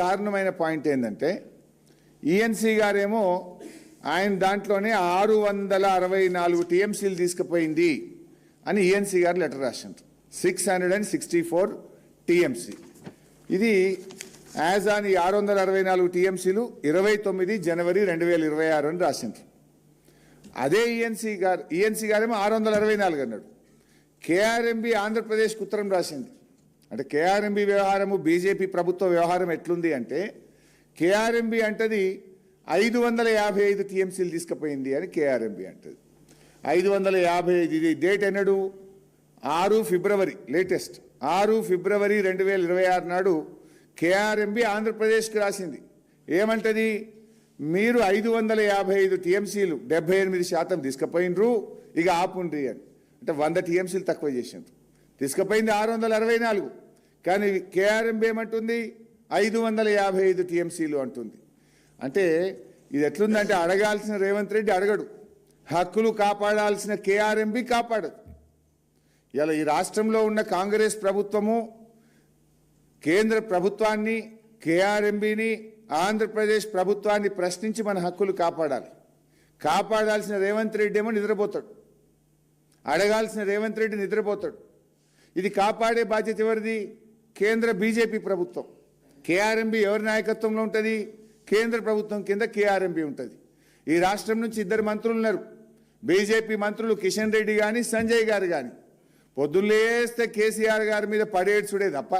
దారుణమైన పాయింట్ ఏంటంటే ఈఎన్సీ గారేమో ఆయన దాంట్లోనే ఆరు వందల అరవై నాలుగు టీఎంసీలు తీసుకుపోయింది అని ఈఎన్సీ గారు letter రాసిండ్రు. Six hundred and sixty four TMC. ఇది యాజ్ ఆన్ ఈ ఆరు వందల అరవై నాలుగు టీఎంసీలు ఇరవై తొమ్మిది జనవరి రెండు వేల ఇరవై ఆరు అని రాసిండ్రు. అదే ఈఎన్సీ గారు ఈఎన్సీ గారేమో ఆరు వందల అరవై నాలుగు అన్నాడు. కేఆర్ఎంబి ఆంధ్రప్రదేశ్కి ఉత్తరం రాసింది. అంటే కేఆర్ఎంబి వ్యవహారము బీజేపీ ప్రభుత్వ వ్యవహారం ఎట్లుంది అంటే కేఆర్ఎంబి అంటది ఐదు వందల యాభై ఐదు టీఎంసీలు తీసుకుపోయింది అని కేఆర్ఎంబి అంటది. ఐదు వందల యాభై ఐదు ఇది డేట్ ఎన్నడు? ఆరు ఫిబ్రవరి లేటెస్ట్. ఆరు ఫిబ్రవరి రెండు వేల ఇరవై ఆరు నాడు కేఆర్ఎంబి ఆంధ్రప్రదేశ్కి రాసింది. ఏమంటది? మీరు ఐదు వందల యాభై ఐదు టీఎంసీలు డెబ్బై ఎనిమిది శాతం తీసుకుపోయినరు ఇక ఆపుండ్రి అని. అంటే వంద టీఎంసీలు తక్కువ చేసిండ్రు తీసుకుపోయింది ఆరు వందల అరవై నాలుగు. కానీ కేఆర్ఎంబి ఏమంటుంది? ఐదు వందల యాభై ఐదు టీఎంసీలు అంటుంది. అంటే ఇది ఎట్లుందంటే అడగాల్సిన రేవంత్ రెడ్డి అడగడు. హక్కులు కాపాడాల్సిన కేఆర్ఎంబి కాపాడదు. ఇలా ఈ రాష్ట్రంలో ఉన్న కాంగ్రెస్ ప్రభుత్వము కేంద్ర ప్రభుత్వాన్ని కేఆర్ఎంబిని ఆంధ్రప్రదేశ్ ప్రభుత్వాన్ని ప్రశ్నించి మన హక్కులు కాపాడాలి. కాపాడాల్సిన రేవంత్ రెడ్డి ఏమో నిద్రపోతాడు. అడగాల్సిన రేవంత్ రెడ్డి నిద్రపోతాడు. ఇది కాపాడే బాధ్యత ఎవరిది? కేంద్ర బీజేపీ ప్రభుత్వం. కేఆర్ఎంబి ఎవరి నాయకత్వంలో ఉంటుంది? కేంద్ర ప్రభుత్వం కింద కేఆర్ఎంబి ఉంటుంది. ఈ రాష్ట్రం నుంచి ఇద్దరు మంత్రులు ఉన్నారు. బీజేపీ మంత్రులు కిషన్ రెడ్డి కానీ సంజయ్ గారు కానీ పొద్దులేస్తే కేసీఆర్ గారి మీద పడేడ్చుడే తప్ప.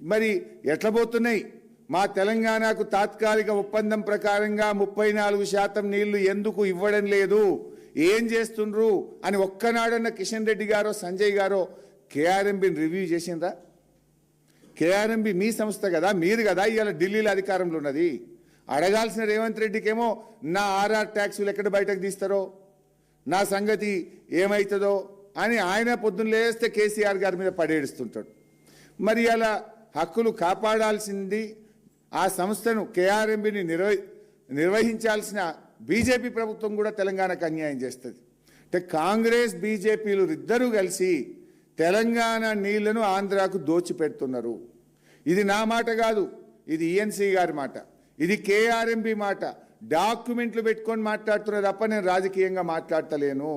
మరి ఎట్లా పోతున్నాయి? మా తెలంగాణకు తాత్కాలిక ఒప్పందం ప్రకారంగా ముప్పై నాలుగు శాతం నీళ్ళు ఎందుకు ఇవ్వడం లేదు? ఏం చేస్తుండ్రు? అని ఒక్కనాడన్న కిషన్ రెడ్డి గారో సంజయ్ గారో కేఆర్ఎంబిని రివ్యూ చేసిందా కేఆర్ఎంబి మీ సంస్థ కదా మీరు కదా ఇవాళ ఢిల్లీలో అధికారంలో ఉన్నది. అడగాల్సిన రేవంత్ రెడ్డికేమో నా ఆర్ఆర్ ట్యాక్సులు ఎక్కడ బయటకు తీస్తారో? నా సంగతి ఏమవుతుందో అని ఆయన పొద్దున్న లేస్తే కేసీఆర్ గారి మీద పడేడుస్తుంటాడు. మరి అలా హక్కులు కాపాడాల్సింది ఆ సంస్థను కేఆర్ఎంబిని నిర్వ నిర్వహించాల్సిన బీజేపీ ప్రభుత్వం కూడా తెలంగాణకు అన్యాయం చేస్తుంది. అంటే కాంగ్రెస్ బీజేపీలు ఇద్దరూ కలిసి తెలంగాణ నీళ్ళను ఆంధ్రాకు దోచిపెడుతున్నారు. ఇది నా మాట కాదు ఇది ఈఎన్సీ గారి మాట. ఇది కేఆర్ఎంబి మాట. డాక్యుమెంట్లు పెట్టుకొని మాట్లాడుతున్నారు తప్ప నేను రాజకీయంగా మాట్లాడతలేను.